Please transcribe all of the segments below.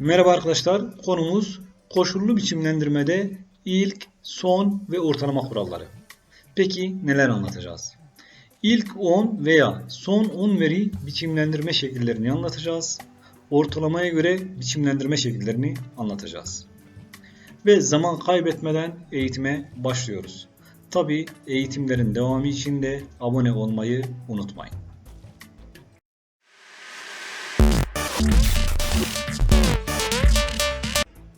Merhaba arkadaşlar. Konumuz koşullu biçimlendirmede ilk, son ve ortalama kuralları. Peki neler anlatacağız? İlk 10 veya son 10 veri biçimlendirme şekillerini anlatacağız. Ortalamaya göre biçimlendirme şekillerini anlatacağız. Ve zaman kaybetmeden eğitime başlıyoruz. Tabi eğitimlerin devamı için de abone olmayı unutmayın.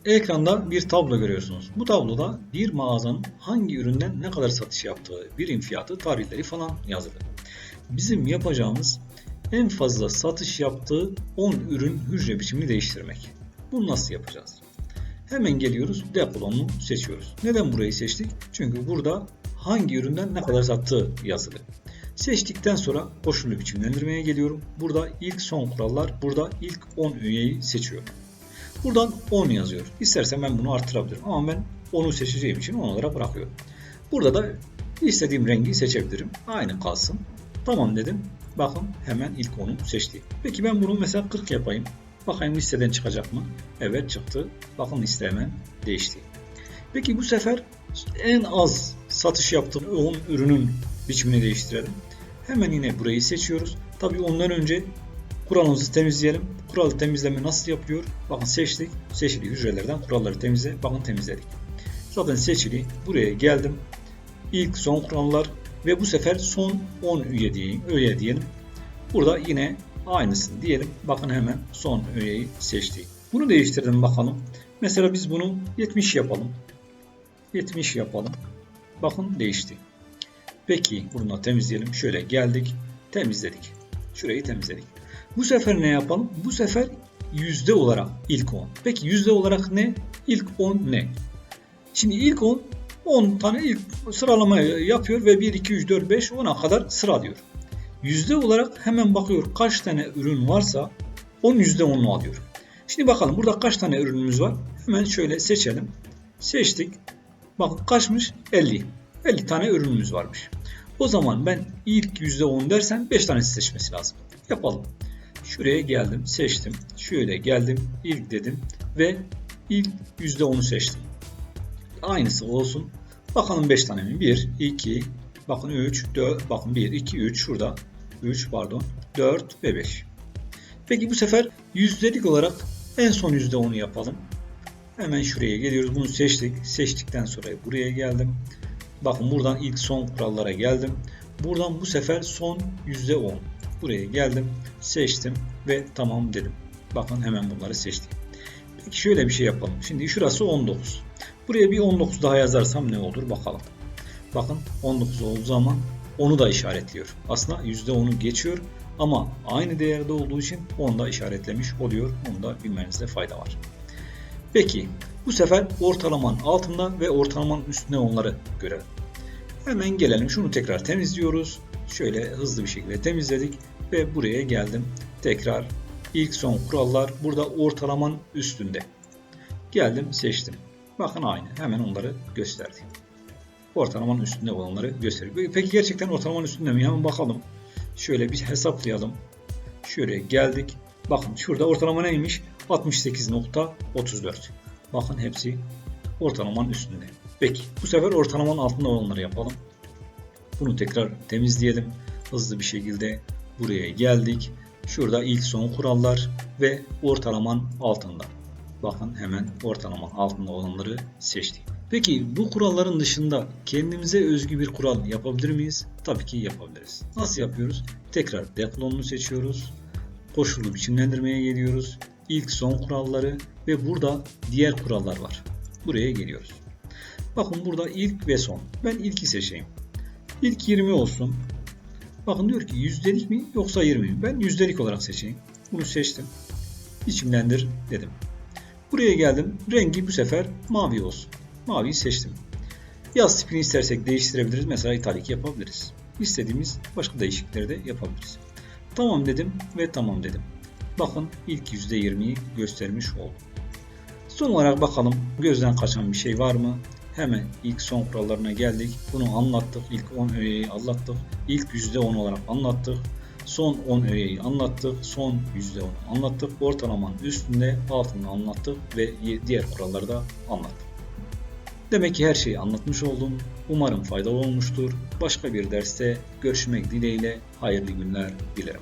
Ekranda bir tablo görüyorsunuz. Bu tabloda bir mağazanın hangi üründen ne kadar satış yaptığı, birim fiyatı, tarihleri falan yazılı. Bizim yapacağımız en fazla satış yaptığı 10 ürün hücre biçimini değiştirmek. Bunu nasıl yapacağız? Hemen geliyoruz depolonu seçiyoruz. Neden burayı seçtik? Çünkü burada hangi üründen ne kadar sattığı yazılı. Seçtikten sonra koşullu biçimlendirmeye geliyorum. Burada ilk son kurallar, burada ilk 10 üyeyi seçiyorum. Buradan 10 yazıyor. İstersen ben bunu arttırabilirim ama ben 10'u seçeceğim için 10 olarak bırakıyorum. Burada da istediğim rengi seçebilirim. Aynı kalsın. Tamam dedim. Bakın hemen ilk 10'u seçti. Peki ben bunu mesela 40 yapayım. Bakayım listeden çıkacak mı? Evet çıktı. Bakın liste hemen değişti. Peki bu sefer en az satış yaptığım 10 ürünün biçimini değiştirelim. Hemen yine burayı seçiyoruz. Tabii ondan önce kuralımızı temizleyelim. Kuralı temizleme nasıl yapılıyor? Bakın seçtik. Seçili hücrelerden kuralları temizle. Bakın temizledik. Zaten seçili. Buraya geldim. İlk son kurallar ve bu sefer son 10 üye diyeyim. Üye diyelim. Burada yine aynısını diyelim. Bakın hemen son üyeyi seçtik. Bunu değiştirdim bakalım. Mesela biz bunu 70 yapalım. 70 yapalım. Bakın değişti. Peki bunu da temizleyelim. Şöyle geldik. Temizledik. Şurayı temizledik. Bu sefer ne yapalım? Bu sefer yüzde olarak ilk 10. Peki yüzde olarak ne? İlk 10 ne? Şimdi ilk 10 10 tane ilk sıralama yapıyor ve 1, 2, 3, 4, 5, 10'a kadar sıralıyor. Yüzde olarak hemen bakıyor kaç tane ürün varsa onun yüzde 10'unu alıyor. Şimdi bakalım burada kaç tane ürünümüz var? Hemen şöyle seçelim. Seçtik. Bakın kaçmış? 50. 50 tane ürünümüz varmış. O zaman ben ilk %10 dersen 5 tanesi seçmesi lazım. Yapalım. Şuraya geldim, seçtim. Şöyle geldim, ilk dedim ve ilk %10'u seçtim. Aynısı olsun. Bakalım 5 tane mi? 1, 2, bakın 3, 4, bakın 1, 2, 3 şurada. 3 pardon, 4 ve 5. Peki bu sefer yüzdelik olarak en son %10'u yapalım. Hemen şuraya geliyoruz. Bunu seçtik. Seçtikten sonra buraya geldim. Bakın buradan ilk son kurallara geldim. Buradan bu sefer son %10. Buraya geldim. Seçtim ve tamam dedim. Bakın hemen bunları seçtim. Peki şöyle bir şey yapalım. Şimdi şurası 19. Buraya bir 19 daha yazarsam ne olur bakalım. Bakın 19 olduğu zaman onu da işaretliyor. Aslında %10'u geçiyor ama aynı değerde olduğu için onu da işaretlemiş oluyor. Onu da bilmenizde fayda var. Peki bu sefer ortalamanın altında ve ortalamanın üstünde onları görelim. Hemen gelelim şunu tekrar temizliyoruz. Şöyle hızlı bir şekilde temizledik ve buraya geldim. Tekrar ilk son kurallar burada ortalamanın üstünde. Geldim seçtim. Bakın aynı hemen onları gösterdi. Ortalamanın üstünde olanları gösteriyor. Peki gerçekten ortalamanın üstünde mi? Hemen bakalım. Şöyle bir hesaplayalım. Şöyle geldik. Bakın şurada ortalama neymiş? 68.34. Bakın hepsi ortalamanın üstünde. Peki bu sefer ortalamanın altında olanları yapalım. Bunu tekrar temizleyelim. Hızlı bir şekilde buraya geldik. Şurada ilk son kurallar ve ortalamanın altında. Bakın hemen ortalamanın altında olanları seçtik. Peki bu kuralların dışında kendimize özgü bir kural yapabilir miyiz? Tabii ki yapabiliriz. Nasıl yapıyoruz? Tekrar deplonunu seçiyoruz. Koşullu biçimlendirmeye geliyoruz. İlk son kuralları ve burada diğer kurallar var. Buraya geliyoruz. Bakın burada ilk ve son. Ben ilki seçeyim. İlk 20 olsun. Bakın diyor ki yüzdelik mi yoksa 20 mi? Ben yüzdelik olarak seçeyim. Bunu seçtim. Biçimlendir dedim. Buraya geldim. Rengi bu sefer mavi olsun. Maviyi seçtim. Yaz tipini istersek değiştirebiliriz. Mesela italik yapabiliriz. İstediğimiz başka değişiklikleri de yapabiliriz. Tamam dedim ve tamam dedim. Bakın ilk %20'yi göstermiş oldum. Son olarak bakalım gözden kaçan bir şey var mı? Hemen ilk son kurallarına geldik. Bunu anlattık. İlk 10 öğeyi anlattık. İlk %10 olarak anlattık. son 10 öğeyi anlattık, son %10'u anlattık, ortalamanın üstünde altını anlattık ve diğer kuralları da anlattık. Demek ki her şeyi anlatmış oldum. Umarım faydalı olmuştur. Başka bir derste görüşmek dileğiyle hayırlı günler dilerim.